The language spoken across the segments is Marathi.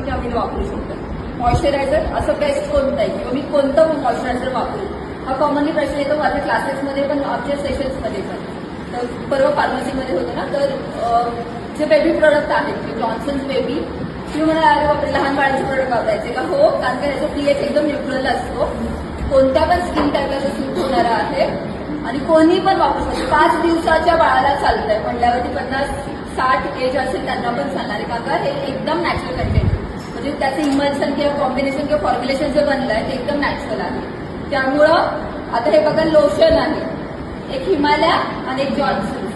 की आम्ही वापरू शकतो. मॉइश्चरायझर असं बेस्ट कोणतं आहे? किंवा मी कोणतं मॉइश्चरायझर वापरू हा कॉमनली प्रश्न येतो माझ्या क्लासेसमध्ये पण आमच्या सेशन्समध्ये पण. तर परवा फार्मसीमध्ये होतं ना तर जे बेबी प्रोडक्ट आहेत जॉन्सन्स बेबी तुम्ही म्हणा अरे बापरे लहान बाळांचे प्रोडक्ट वापरायचे का? हो कारण का याचा पीएच एकदम न्यूट्रल असतो. कोणत्या पण स्किन टाईपला तो सूट होणारा आहे आणि कोणी पण वापरू शकतो. पाच दिवसाच्या बाळाला चालतंय. म्हणल्यावरती पन्नास साठ एज असेल त्यांना पण चालणार आहे. काका हे एकदम नॅचरल कंटेंट म्हणजे त्याचं इमल्सन किंवा कॉम्बिनेशन किंवा फॉर्म्युलेशन जे बनलं आहे ते एकदम नॅचरल आहे. त्यामुळं आता हे बघा लोशन आहे. एक हिमालया आणि एक जॉन्सन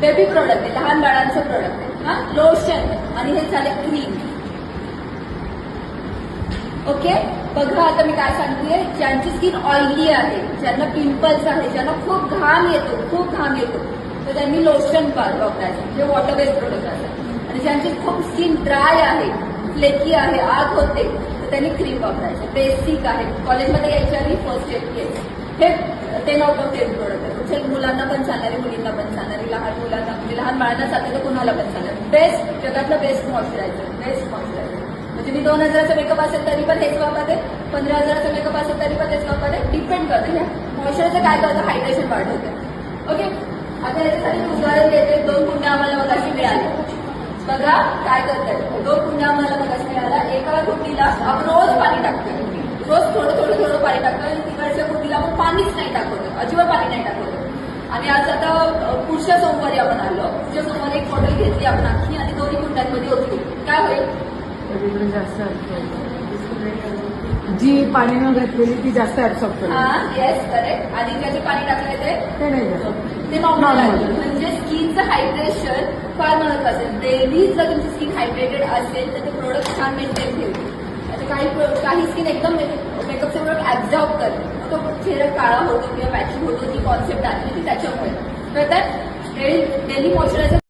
बेबी प्रोडक्ट आहे लहान बाळांचं प्रोडक्ट आहे. हा? लोशन आणि हे झाले क्रीम ओके बघा आता मी काय सांगते. ज्यांची स्किन ऑइली आहे ज्यांना पिंपल्स आहे ज्यांना खूप घाम येतो खूप घाम येतो तर त्यांनी लोशन वापरायचं जे वॉटर बेस्ड प्रोडक्ट असतात. आणि ज्यांची खूप स्किन ड्राय आहे फ्लेकी आहे आग होते. तर त्यांनी क्रीम वापरायचे. बेसिक आहे. कॉलेजमध्ये यायच्या आधी फर्स्ट एड घ्यायचं हे ते नॉट ऑफ टेन प्रोडक्ट आहे कुठे मुलांना पण चालणारे मुलींना पण चालणारे लहान मुलांना म्हणजे लहान बाळांना चालतं तर कुणाला पण चालणार. बेस्ट जगातलं बेस्ट मॉइश्चरायझर बेस्ट मॉइश्चरायझर म्हणजे मी दोन हजाराचा मेकअप असेल तरी पण हेच वापरते. पंधरा हजाराचा मेकअप असेल तरी पण हेच वापरते. डिपेंड करते. म्हणजे ह्या मॉइश्चरायझर काय करतं? हायड्रेशन वाढवतं. ओके आता याच्यासाठी उदाहरण देते. दोन कुंड्या आम्हाला मगाशी मिळाले. बघा काय करतात दोन कुंड्या आम्हाला मगाशी मिळाल्या आपण रोज पाणी टाकतोय. रोज थोडं थोडं थोडं पाणी टाकतोय आणि तिकडच्या कुंडीला आपण पाणीच नाही टाकवतो अजिबात पाणी नाही टाकवतो आणि आज आता पुढच्या सोमवारी आपण आलो. पुढच्या सोमवारी एक बॉटल घेतली आपण आणखी आणि दोन्ही कुंड्यांमध्ये ओतली काय होईल? जास्त. जी पाणी न घातलेली ती जास्त ऍब्सॉर्ब हा येस करेक्ट आणि ज्याचे पाणी टाकलंय ते? ते नाही ते नॉर्मल म्हणजे स्किनचं हायड्रेशन फार महत्वाचं असेल डेली जर तुमची स्किन हायड्रेटेड असेल तर ते प्रोडक्ट छान मेंटेन ठेवते. आता काही काही स्किन एकदम मेकअपचे प्रोडक्ट ऍब्झॉर्ब करते तो चेहरा काळा होतो किंवा मॅचिंग होतो ती कॉन्सेप्ट आली ती त्याच्यामुळे. तर डेली मॉइश्चरायझर